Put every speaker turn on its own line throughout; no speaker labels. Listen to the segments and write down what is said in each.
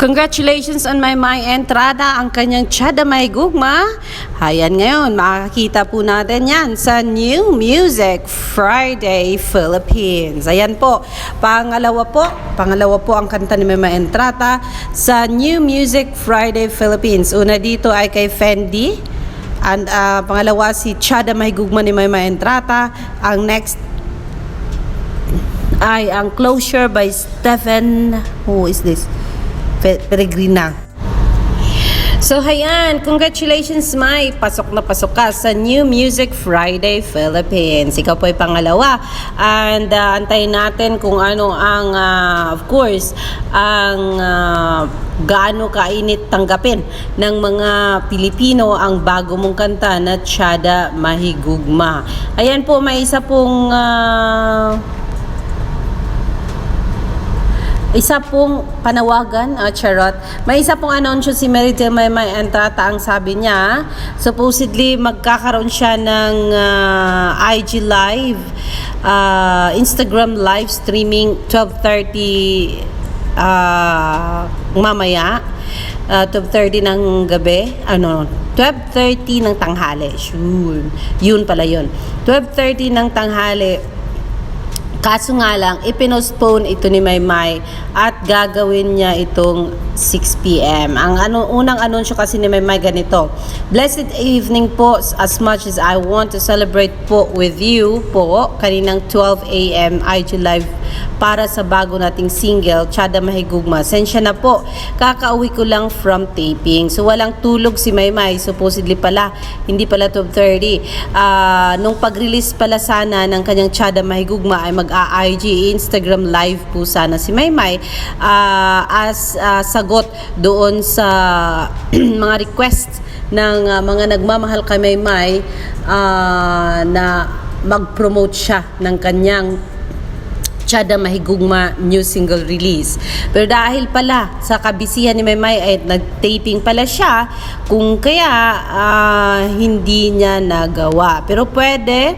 Congratulations on my my entrada ang kanyang Chada May Gugma. Ayan ngayon, makakita po natin yan sa New Music Friday Philippines. Ayan po, pangalawa po, pangalawa po ang kanta ni Mama Entrata sa New Music Friday Philippines. Una dito ay kay Fendi. And ah, pangalawa si Chada May Gugma ni Mama Entrata. Ang next ay ang Closure by Stephen, who is this? Pe- Peregrina. So, hayan, congratulations, Mai. Pasok na pasok ka sa New Music Friday Philippines. Ikaw po ay pangalawa. And uh, antayin natin kung ano ang, uh, of course, ang uh, gaano kainit tanggapin ng mga Pilipino ang bago mong kanta na Chada Mahigugma. Ayan po, may isa pong... uh, isa pong panawagan, ah, charot. May isa pong anunsyo si Meritel Maymay Entrata ang sabi niya, supposedly magkakaroon siya ng ah, IG live, ah, Instagram live streaming 12:30 ah, mamaya. ah, 12.30 ng gabi, ano, 12.30 ng tanghali. Sure. Yun pala yun. 12.30 ng tanghali, Kaso nga lang, ipinostpone ito ni Maymay at gagawin niya itong 6pm. Ang ano, unang anunsyo kasi ni Maymay ganito, Blessed evening po, as much as I want to celebrate po with you po, kaninang 12am IG Live para sa bago nating single, Chada Mahigugma. Sensya na po, kakauwi ko lang from taping. So walang tulog si Maymay, supposedly pala, hindi pala 12.30. Ah, nung pag-release pala sana ng kanyang Chada Mahigugma ay mag-IG Instagram live po sana si Maymay ah, as ah, sagot doon sa mga request ng ah, mga nagmamahal kay Maymay ah, na mag-promote siya ng kanyang Chada Mahigugma new single release. Pero dahil pala sa kabisihan ni Maymay ay nag-taping pala siya, kung kaya ah, hindi niya nagawa. Pero pwede,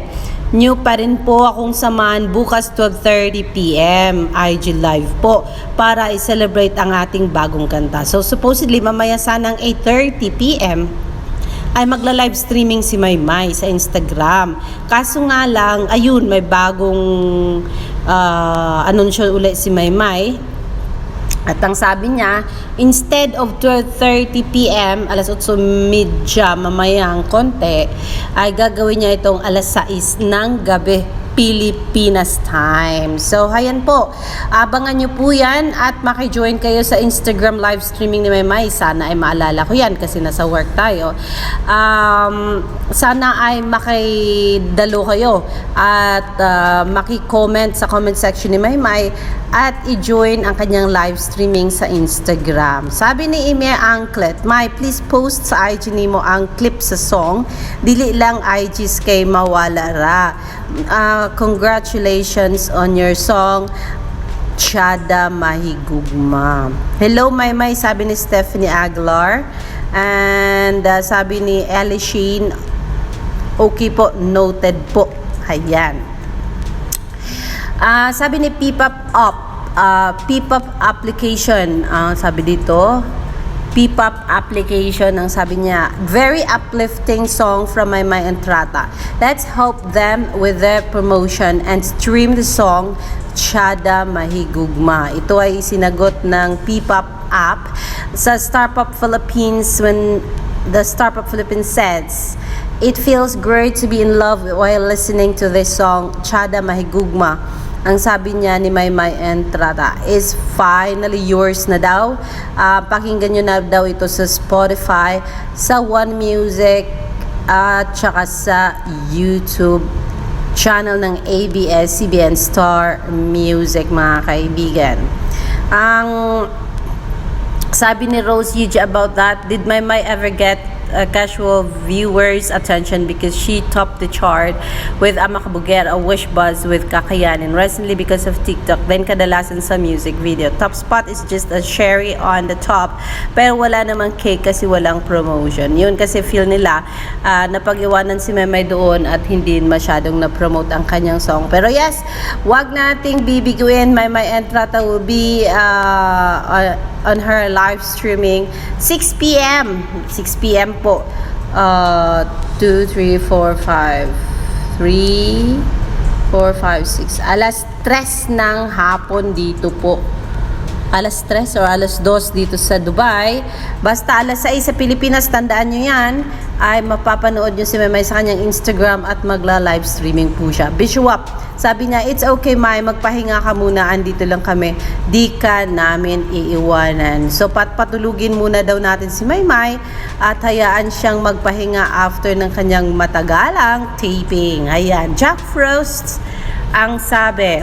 new pa rin po akong samahan bukas 12.30pm IG live po para i-celebrate ang ating bagong kanta. So supposedly mamaya sanang 8.30pm ay magla-live streaming si Maymay sa Instagram. Kaso nga lang, ayun, may bagong uh, anunsyo ulit si Maymay. At ang sabi niya, instead of 12.30pm, alas 8.30 mamayang konti, ay gagawin niya itong alas 6 ng gabi Pilipinas time. So, hayan po. Abangan nyo po yan at makijoin kayo sa Instagram live streaming ni Maymay. Sana ay maalala ko yan kasi nasa work tayo. Um, sana ay makidalo kayo at uh, maki-comment sa comment section ni Maymay at i-join ang kanyang live streaming sa Instagram. Sabi ni Ime Anklet, May, please post sa IG nimo ang clip sa song. Dili lang IGs kay mawala ra. Congratulations on your song. Chada Mahigugma. Hello, Maymay, sabi ni Stephanie Aguilar. And uh, sabi ni Ellie Sheen, okay po, noted po. Ayan. Ah, sabi ni Pipap Up, ah, Pipap application, ah, sabi dito, Pipap application ang sabi niya, very uplifting song from my my Entrata. Let's help them with their promotion and stream the song Chada Mahigugma. Ito ay sinagot ng Pipap app sa Startup Philippines when the Startup Philippines says, It feels great to be in love while listening to this song, Chada Mahigugma. Ang sabi niya ni Maymay Entrata is finally yours na daw. Ah, pakinggan nyo na daw ito sa Spotify, sa One Music, at saka sa YouTube channel ng ABS-CBN Star Music mga kaibigan. Ang sabi ni Rose Yuji about that, did my Mai ever get uh, casual viewers' attention because she topped the chart with Ama Kabuger, a wish buzz with Kakayanin recently because of TikTok, then kadalasan sa music video. Top spot is just a cherry on the top, pero wala namang cake kasi walang promotion. Yun kasi feel nila uh, napag-iwanan si Memay doon at hindi masyadong na-promote ang kanyang song. Pero yes, wag nating bibiguin, My Entrata will be uh, on her live streaming 6 p.m. 6 p.m. po. Uh, 2, 3, 4, 5, 3, 4, 5, 6. Alas 3 ng hapon dito po. Alas 3 or alas 2 dito sa Dubai. Basta alas 6 sa Pilipinas, tandaan nyo yan, ay mapapanood nyo si Memay sa kanyang Instagram at magla-live streaming po siya. Bishop, sabi niya, it's okay May, magpahinga ka muna, andito lang kami. Di ka namin iiwanan. So pat patulugin muna daw natin si Maymay at hayaan siyang magpahinga after ng kanyang matagalang taping. Ayan, Jack Frost ang sabi,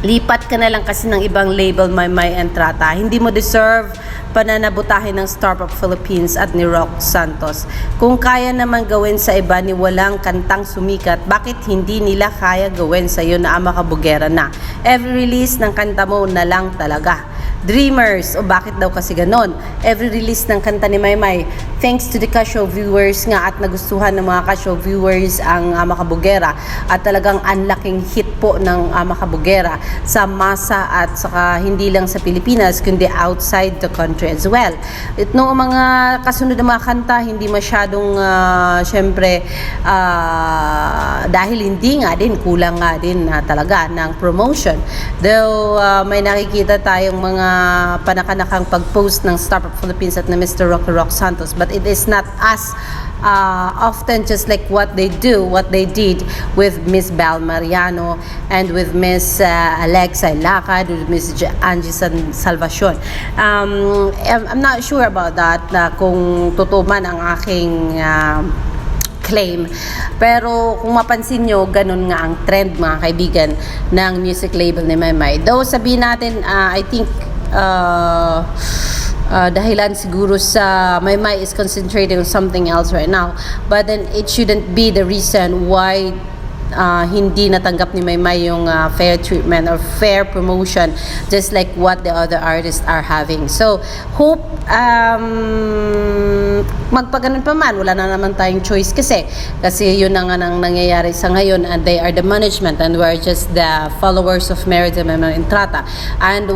lipat ka na lang kasi ng ibang label may may entrata. Hindi mo deserve pananabutahin ng Star Pop Philippines at ni Rock Santos. Kung kaya naman gawin sa iba ni walang kantang sumikat, bakit hindi nila kaya gawin sa iyo na ama kabugera na? Every release ng kanta mo na lang talaga. Dreamers, o bakit daw kasi ganon? Every release ng kanta ni Maymay, thanks to the Kashow viewers nga at nagustuhan ng mga Kashow viewers ang Ama Kabugera at talagang unlocking hit po ng Ama Kabugera sa masa at saka hindi lang sa Pilipinas kundi outside the country as well. It no mga kasunod na mga kanta hindi masyadong ah, syempre ah, dahil hindi nga din kulang nga din na talaga ng promotion. Though ah, may nakikita tayong mga panakanakang pag-post ng Star Philippines at na Mr. Rocky Rock Santos but it is not as uh, often just like what they do, what they did with Miss Bal Mariano and with Miss uh, Alexa Ilacad, with Miss J- Angie San Salvacion. Um, I'm, I'm not sure about that na kung totoo man ang aking um, claim. Pero kung mapansin nyo, ganun nga ang trend mga kaibigan ng music label ni Maymay. Though sabihin natin, uh, I think uh, uh, dahilan siguro sa Maymay is concentrating on something else right now. But then it shouldn't be the reason why uh, hindi natanggap ni Maymay yung uh, fair treatment or fair promotion just like what the other artists are having. So, hope um, magpaganon pa man, wala na naman tayong choice kasi kasi yun na nga nang nangyayari sa ngayon and they are the management and we're just the followers of Merida Memo Entrata and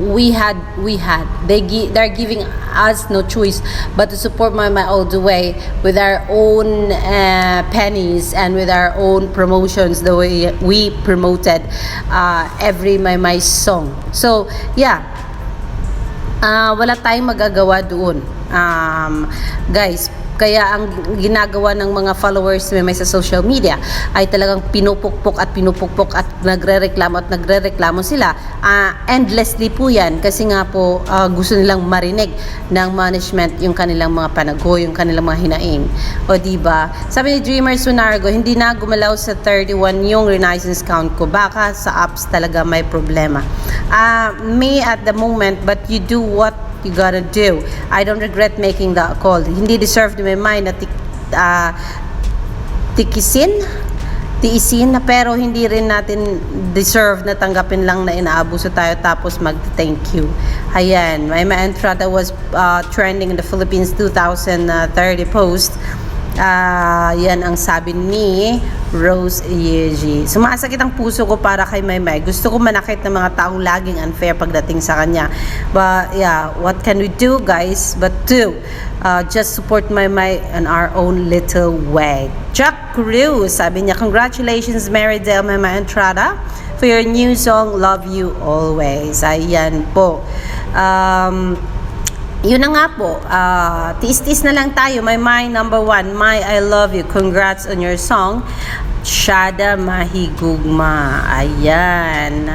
we had we had. They gi- they're giving us no choice but to support my my all the way with our own uh, pennies and with our own promotions the way we promoted uh, every my my song. So yeah. Ah, wala tayong magagawa doon. Um, guys, kaya ang ginagawa ng mga followers Memay sa social media ay talagang pinupukpok at pinupukpok at nagrereklamo at nagrereklamo sila. Ah, endlessly po yan kasi nga po ah, gusto nilang marinig ng management yung kanilang mga panago, yung kanilang mga hinaing. O di ba? Sabi ni Dreamer Sunargo, hindi na gumalaw sa 31 yung renaissance count ko. Baka sa apps talaga may problema. Ah, me at the moment, but you do what you gotta do. I don't regret making that call. Hindi deserve ni mind na tik, ah, tikisin, tiisin na pero hindi rin natin deserve na tanggapin lang na inaabuso tayo tapos mag-thank you. Ayan, my Entrada was uh, trending in the Philippines 2030 post. Ah, yan ang sabi ni Rose Yeji. Sumasakit ang puso ko para kay Maymay. Gusto ko manakit ng mga taong laging unfair pagdating sa kanya. But yeah, what can we do guys? But do, uh, just support Maymay in our own little way. Jack Cruz, sabi niya, congratulations Marydel Maymay Entrada for your new song, Love You Always. Ayan po. Um, yun na nga po, ah, tiis-tiis na lang tayo. My My number one, My I Love You. Congrats on your song. Shada Mahigugma. Ayan.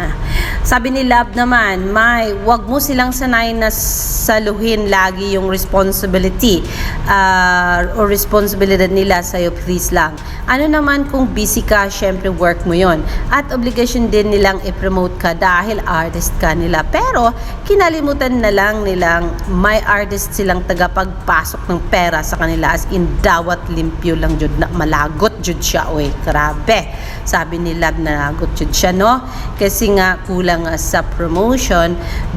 Sabi ni Love naman, May, wag mo silang sanay na saluhin lagi yung responsibility ah, or responsibilidad nila sa'yo, please lang. Ano naman kung busy ka, syempre work mo yon At obligation din nilang i-promote ka dahil artist ka nila. Pero, kinalimutan na lang nilang may artist silang tagapagpasok ng pera sa kanila. As in dawat limpyo lang jud. Na malagot jud siya. Oy grabe. Sabi ni Lab na lagot jud siya no? Kasi nga kulang nga sa promotion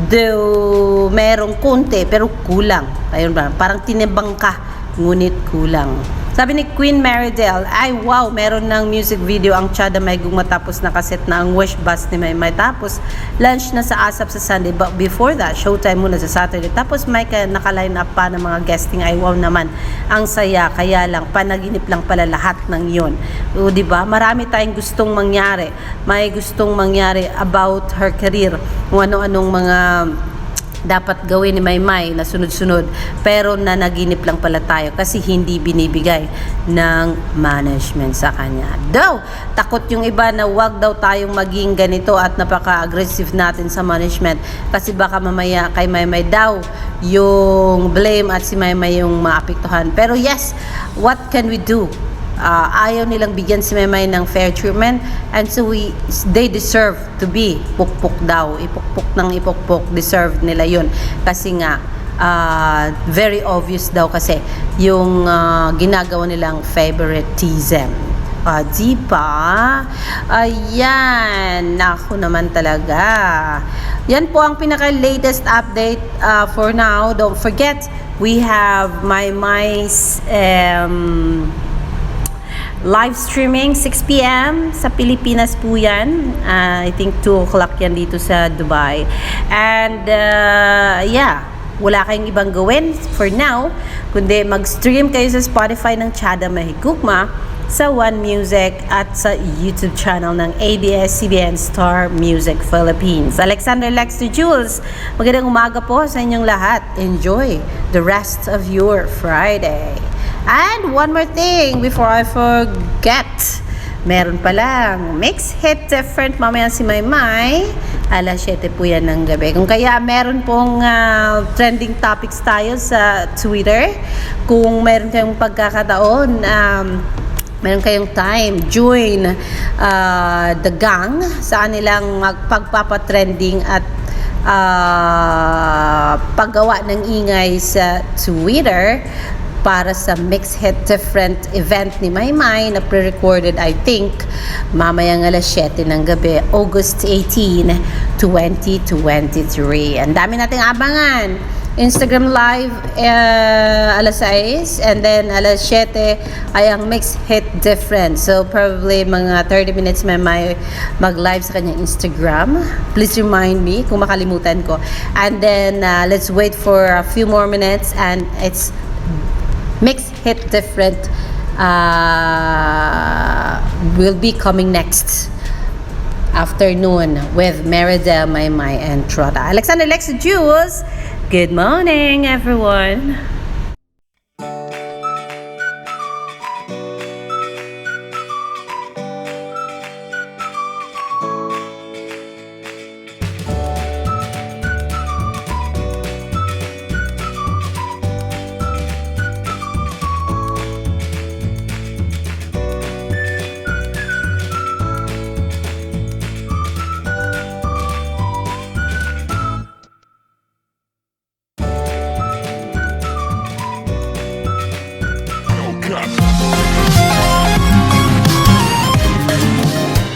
though merong konti pero kulang. Ayun ba? Parang tinibang ka ngunit kulang Sabi ni Queen Meridel, ay wow, meron ng music video ang Chada May Gugma tapos nakaset na ang wish bus ni Maymay. Tapos lunch na sa ASAP sa Sunday. But before that, showtime muna sa Saturday. Tapos may ka, naka-line up pa ng mga guesting. Ay wow naman, ang saya. Kaya lang, panaginip lang pala lahat ng yun. O, di ba? Marami tayong gustong mangyari. May gustong mangyari about her career. Kung ano-anong mga dapat gawin ni Maymay na sunod-sunod pero nanaginip lang pala tayo kasi hindi binibigay ng management sa kanya. Daw, takot yung iba na wag daw tayong maging ganito at napaka-aggressive natin sa management kasi baka mamaya kay Maymay daw yung blame at si Maymay yung maapektuhan. Pero yes, what can we do? Uh, ayaw nilang bigyan si Memay ng fair treatment and so we they deserve to be pukpok daw ipukpok ng ipukpok deserve nila yun kasi nga uh, very obvious daw kasi yung uh, ginagawa nilang favoritism Ah, di ba? Ayan. Naku naman talaga. Yan po ang pinaka-latest update uh, for now. Don't forget, we have my my's um, live streaming 6 p.m. sa Pilipinas po yan. Uh, I think 2 o'clock yan dito sa Dubai. And uh, yeah, wala kayong ibang gawin for now, kundi mag-stream kayo sa Spotify ng Chada Mahigugma sa One Music at sa YouTube channel ng ABS-CBN Star Music Philippines. Alexander Lexter Jules, magandang umaga po sa inyong lahat. Enjoy the rest of your Friday. And one more thing before I forget. Meron pa lang. Mix hit different. Mamaya si Maymay. Alas 7 po yan ng gabi. Kung kaya meron pong ah, trending topics tayo sa Twitter. Kung meron kayong pagkakataon, um, meron kayong time, join ah, the gang sa kanilang magpagpapatrending at ah, paggawa ng ingay sa Twitter para sa Mix Hit Different event ni Maymay na pre-recorded I think mamayang alas 7 ng gabi August 18, 2023. Ang dami nating abangan. Instagram live uh, alas 6 and then alas 7 ay ang Mix Hit Different. So probably mga 30 minutes may may mag-live sa kanyang Instagram. Please remind me kung makalimutan ko. And then uh, let's wait for a few more minutes and it's hit different uh, will be coming next afternoon with Meridel, Maymay, and Trotta. Alexander Lex Jules, good morning, everyone.